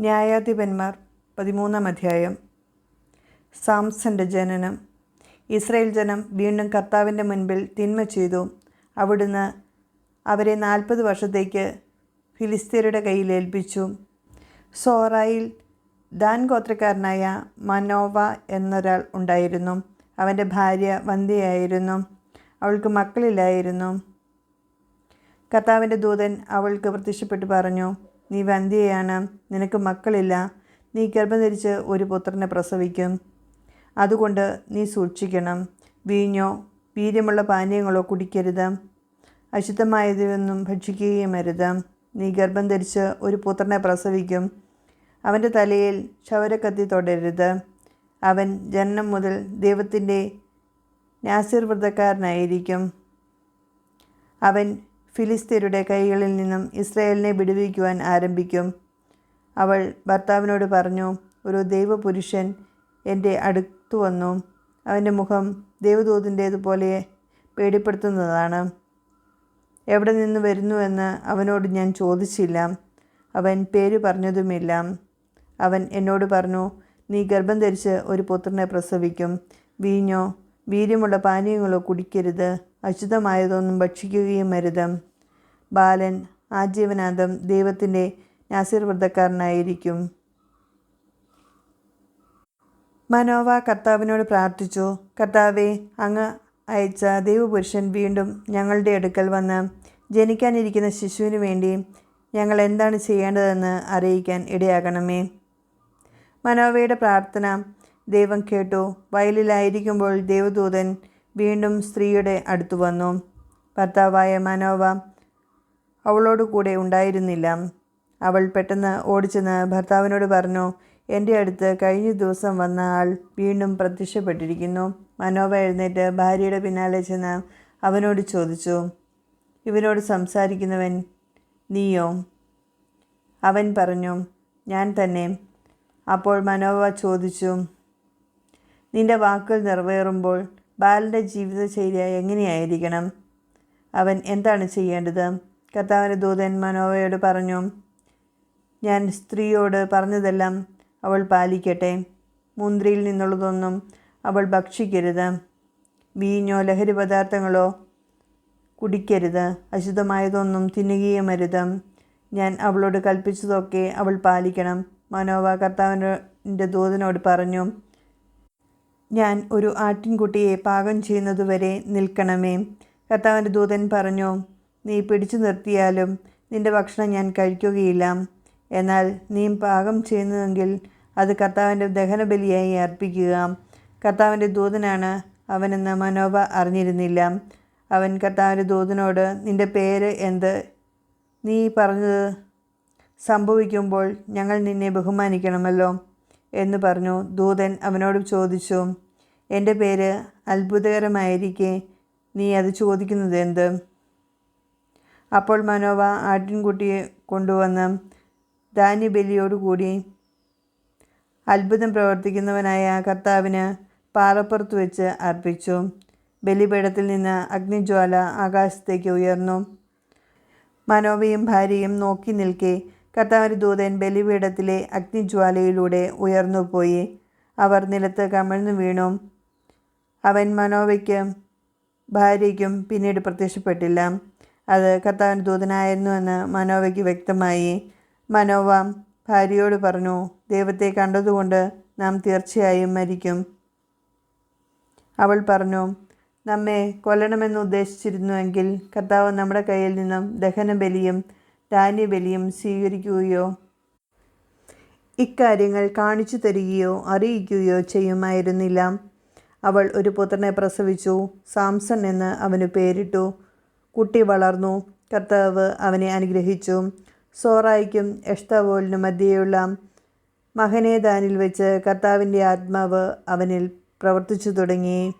ന്യായാധിപന്മാർ പതിമൂന്നാം അധ്യായം. സാംസന്റെ ജനനം. ഇസ്രയേൽ ജനം വീണ്ടും കർത്താവിന്റെ മുൻപിൽ തിന്മ ചെയ്തു. അവിടുന്ന് അവരെ നാൽപ്പത് വർഷത്തേക്ക് ഫിലിസ്തീനയുടെ കയ്യിൽ ഏൽപ്പിച്ചു. സോറായിൽ ദാൻ ഗോത്രക്കാരനായ മനോവ എന്നൊരാൾ ഉണ്ടായിരുന്നു. അവന്റെ ഭാര്യ വന്ധ്യയായിരുന്നു. അവൾക്ക് മക്കളില്ലായിരുന്നു. കർത്താവിന്റെ ദൂതൻ അവൾക്ക് പ്രത്യക്ഷപ്പെട്ട് പറഞ്ഞു നീ വന്ധ്യയാണ് നിനക്ക് മക്കളില്ല. നീ ഗർഭം ധരിച്ച് ഒരു പുത്രനെ പ്രസവിക്കും. അതുകൊണ്ട് നീ സൂക്ഷിക്കണം. വീഞ്ഞോ വീര്യമുള്ള പാനീയങ്ങളോ കുടിക്കരുത്. അശുദ്ധമായതൊന്നും ഭക്ഷിക്കുകയും അരുത്. നീ ഗർഭം ധരിച്ച് ഒരു പുത്രനെ പ്രസവിക്കും. അവന്റെ തലയിൽ ക്ഷൗരക്കത്തി തൊടരുത് അവൻ ജനനം മുതൽ ദൈവത്തിന്റെ നാസിർവ്രതക്കാരനായിരിക്കും. അവൻ ഫിലിസ്തീനയുടെ കൈകളിൽ നിന്നും ഇസ്രായേലിനെ വിടുവിക്കുവാൻ ആരംഭിക്കും. അവൾ ഭർത്താവിനോട് പറഞ്ഞു ഒരു ദൈവപുരുഷൻ എന്റെ അടുത്തു വന്നു. അവന്റെ മുഖം ദൈവദൂതിന്റേതുപോലെ പേടിപ്പെടുത്തുന്നതാണ്. എവിടെ നിന്ന് വരുന്നുവെന്ന് അവനോട് ഞാൻ ചോദിച്ചില്ല. അവൻ പേര് പറഞ്ഞതുമില്ല. അവൻ എന്നോട് പറഞ്ഞു നീ ഗർഭം ധരിച്ച് ഒരു പുത്രനെ പ്രസവിക്കും. വീഞ്ഞോ വീര്യമുള്ള പാനീയങ്ങളോ കുടിക്കരുത്. അശുദ്ധമായതൊന്നും ഭക്ഷിക്കുകയും അരുത്. ബാലൻ ആജീവനാന്തം ദൈവത്തിന്റെ നാസിർവ്രതക്കാരനായിരിക്കും. മനോവ കർത്താവിനോട് പ്രാർത്ഥിച്ചു കർത്താവെ അങ്ങ് അയച്ച ദൈവപുരുഷൻ വീണ്ടും ഞങ്ങളുടെ അടുക്കൽ വന്ന് ജനിക്കാനിരിക്കുന്ന ശിശുവിന് വേണ്ടി ഞങ്ങൾ എന്താണ് ചെയ്യേണ്ടതെന്ന് അറിയിക്കാൻ ഇടയാകണമേ. മനോവയുടെ പ്രാർത്ഥന ദൈവം കേട്ടു. വയലിലായിരിക്കുമ്പോൾ ദേവദൂതൻ വീണ്ടും സ്ത്രീയുടെ അടുത്തു വന്നു. ഭർത്താവായ മനോവ അവളോട് കൂടെ ഉണ്ടായിരുന്നില്ല. അവൾ പെട്ടെന്ന് ഓടിച്ചെന്ന് ഭർത്താവിനോട് പറഞ്ഞു എന്റെ അടുത്ത് കഴിഞ്ഞ ദിവസം വന്ന ആൾ വീണ്ടും പ്രത്യക്ഷപ്പെട്ടിരിക്കുന്നു. മനോവ എഴുന്നേറ്റ് ഭാര്യയുടെ പിന്നാലെ ചെന്ന് അവനോട് ചോദിച്ചു ഇവനോട് സംസാരിക്കുന്നവൻ നീയോ? അവൻ പറഞ്ഞു ഞാൻ തന്നെ. അപ്പോൾ മനോവ ചോദിച്ചു നിന്റെ വാക്കുകൾ നിറവേറുമ്പോൾ ബാലന്റെ ജീവിതചര്യ എങ്ങനെയായിരിക്കണം? അവൻ എന്താണ് ചെയ്യേണ്ടത്? കർത്താവിന്റെ ദൂതൻ മനോവയോട് പറഞ്ഞു ഞാൻ സ്ത്രീയോട് പറഞ്ഞതെല്ലാം അവൾ പാലിക്കട്ടെ. മുന്തിരിയിൽ നിന്നുള്ളതൊന്നും അവൾ ഭക്ഷിക്കരുത്. വീഞ്ഞോ ലഹരി പദാർത്ഥങ്ങളോ കുടിക്കരുത്. അശുദ്ധമായതൊന്നും തിന്നുകയും അരുത്. ഞാൻ അവളോട് കൽപ്പിച്ചതൊക്കെ അവൾ പാലിക്കണം. മനോവ കർത്താവിന്റെ ദൂതനോട് പറഞ്ഞു ഞാൻ ഒരു ആട്ടിൻകുട്ടിയെ പാകം ചെയ്യുന്നതുവരെ നിൽക്കണമേ. കർത്താവിന്റെ ദൂതൻ പറഞ്ഞു നീ പിടിച്ചു നിർത്തിയാലും നിന്റെ ഭക്ഷണം ഞാൻ കഴിക്കുകയില്ല. എന്നാൽ നീ പാകം ചെയ്യുന്നതെങ്കിൽ അത് കർത്താവിന്റെ ദഹനബലിയായി അർപ്പിക്കുക. കർത്താവിന്റെ ദൂതനാണ് അവനെന്ന് മനോവ അറിഞ്ഞിരുന്നില്ല. അവൻ കർത്താവിന്റെ ദൂതനോട് നിന്റെ പേര് എന്ത്? നീ പറഞ്ഞത് സംഭവിക്കുമ്പോൾ ഞങ്ങൾ നിന്നെ ബഹുമാനിക്കണമല്ലോ. എന്ന് പറഞ്ഞു. ദൂതൻ അവനോട് ചോദിച്ചു എന്റെ പേര് അത്ഭുതകരമായിരിക്കെ. നീ അത് ചോദിക്കുന്നത് എന്ത്? അപ്പോൾ മനോവ ആട്ടിൻകുട്ടിയെ കൊണ്ടുവന്ന് ധാന്യബലിയോടുകൂടി അത്ഭുതം പ്രവർത്തിക്കുന്നവനായ കർത്താവിന് പാറപ്പുറത്ത് വെച്ച് അർപ്പിച്ചു. ബലിപീഠത്തിൽ നിന്ന് അഗ്നിജ്വാല ആകാശത്തേക്ക് ഉയർന്നു. മനോവയും ഭാര്യയും നോക്കി നിൽക്കെ കർത്താവിന്റെ ദൂതൻ ബലിപീഠത്തിലെ അഗ്നിജ്വാലയിലൂടെ ഉയർന്നുപോയി. അവർ നിലത്ത് കമിഴ്ന്നു വീണു. അവൻ മനോവയ്ക്കും ഭാര്യയ്ക്കും പിന്നീട് പ്രത്യക്ഷപ്പെട്ടില്ല. അത് കർത്താവിന്റെ ദൂതനായിരുന്നുവെന്ന് മനോവയ്ക്ക് വ്യക്തമായി. മനോവ ഭാര്യയോട് പറഞ്ഞു ദൈവത്തെ കണ്ടതുകൊണ്ട് നാം തീർച്ചയായും മരിക്കും. അവൾ പറഞ്ഞു നമ്മെ കൊല്ലണമെന്ന് ഉദ്ദേശിച്ചിരുന്നുവെങ്കിൽ കർത്താവ് നമ്മുടെ കയ്യിൽ നിന്നും ദഹനബലിയും ധാന്യബലിയും സ്വീകരിക്കുകയോ ഇക്കാര്യങ്ങൾ കാണിച്ചു തരികയോ അറിയിക്കുകയോ ചെയ്യുമായിരുന്നില്ല. അവൾ ഒരു പുത്രനെ പ്രസവിച്ചു. സാംസൺ എന്ന് അവന് പേരിട്ടു. കുട്ടി വളർന്നു. കർത്താവ് അവനെ അനുഗ്രഹിച്ചു. സോറായിക്കും എഷ്തവോലിനും മധ്യയുള്ള മഹനേദാനിൽ വെച്ച് കർത്താവിന്റെ ആത്മാവ് അവനിൽ പ്രവർത്തിച്ചു തുടങ്ങി.